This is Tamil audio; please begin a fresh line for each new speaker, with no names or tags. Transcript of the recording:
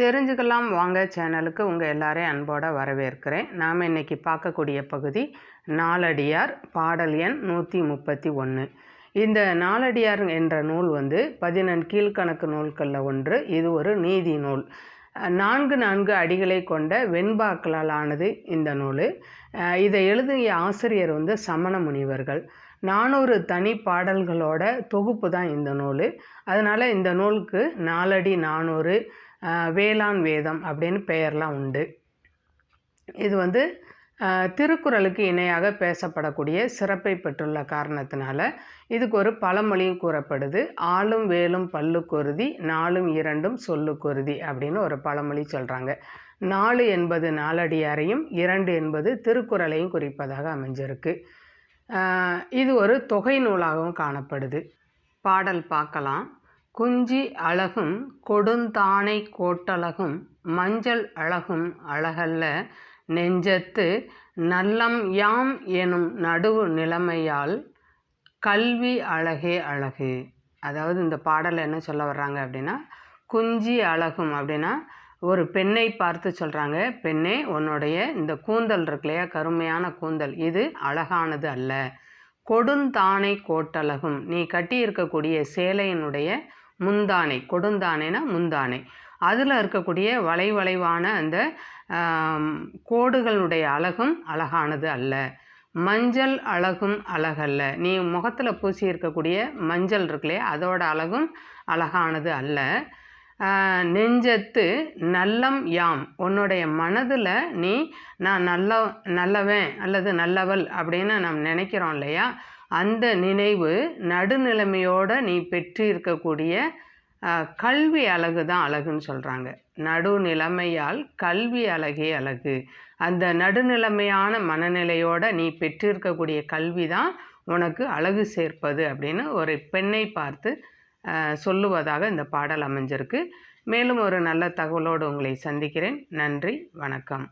தெரிஞ்சுக்கலாம். வாங்க சேனலுக்கு உங்கள் எல்லாரையும் அன்போடு வரவேற்கிறேன். நாம் இன்னைக்கு பார்க்கக்கூடிய பகுதி நாலடியார் பாடல் எண் நூற்றி முப்பத்தி ஒன்று இந்த நாலடியார் என்ற நூல் வந்து பதினெண் கீழ்க்கணக்கு நூல்களில் ஒன்று. இது ஒரு நீதி நூல். நான்கு நான்கு அடிகளை கொண்ட வெண்பாக்களால் ஆனது இந்த நூல். இதை எழுதிய ஆசிரியர் வந்து சமண முனிவர்கள். நானூறு தனி பாடல்களோட தொகுப்பு தான் இந்த நூல். அதனால் இந்த நூலுக்கு நாலடி நானூறு வேளாண் வேதம் அப்படின்னு பெயர்லாம் உண்டு. இது வந்து திருக்குறளுக்கு இணையாக பேசப்படக்கூடிய சிறப்பை பெற்றுள்ள காரணத்தினால இதுக்கு ஒரு பழமொழியும் கூறப்படுது. ஆளும் வேலும் பல்லு குருதி நாலும் இரண்டும் சொல்லுக்குருதி அப்படின்னு ஒரு பழமொழி சொல்கிறாங்க நாலு என்பது நாலடியாரையும் இரண்டு என்பது திருக்குறளையும் குறிப்பதாக அமைஞ்சிருக்கு. இது ஒரு தொகை நூலாகவும் காணப்படுது. பாடல் பார்க்கலாம். குஞ்சி அழகும் கொடுந்தானை கோட்டழகும் மஞ்சள் அழகும் அழகல்ல நெஞ்சத்து நல்லம் யாம் எனும் நடுவு நிலைமையால் கல்வி அழகே அழகு. அதாவது இந்த பாடலை என்ன சொல்ல வர்றாங்க அப்படின்னா குஞ்சி அழகும் அப்படின்னா ஒரு பெண்ணை பார்த்து சொல்கிறாங்க பெண்ணே உன்னுடைய இந்த கூந்தல் இருக்கு இல்லையா? கருமையான கூந்தல். இது அழகானது அல்ல. கொடுந்தானை கோட்டழகும். நீ கட்டியிருக்கக்கூடிய சேலையினுடைய முந்தானை கொடுந்தானைனா முந்தானை. அதில் இருக்கக்கூடிய வளைவளைவான அந்த கோடுகளுடைய அழகும் அழகானது அல்ல. மஞ்சள் அழகும் அழகல்ல. நீ முகத்தில் பூசி இருக்கக்கூடிய மஞ்சள் இருக்குல்லையே அதோட அழகும் அழகானது அல்ல. நெஞ்சத்து நல்லம் யாம். உன்னுடைய மனதில் நீ நான் நல்ல நல்லவன் அல்லது நல்லவள் அப்படின்னு நாம் நினைக்கிறோம் இல்லையா? அந்த நினைவு நடுநிலைமையோடு நீ பெற்று இருக்கக்கூடிய கல்வி அழகு தான் அழகுன்னு சொல்கிறாங்க நடுநிலைமையால் கல்வி அழகே அழகு. அந்த நடுநிலைமையான மனநிலையோட நீ பெற்றிருக்கக்கூடிய கல்வி தான் உனக்கு அழகு சேர்ப்பது அப்படின்னு ஒரு பெண்ணை பார்த்து சொல்லுவதாக இந்த பாடல் அமைஞ்சிருக்கு. மேலும் ஒரு நல்ல தகவலோடு உங்களை சந்திக்கிறேன். நன்றி வணக்கம்.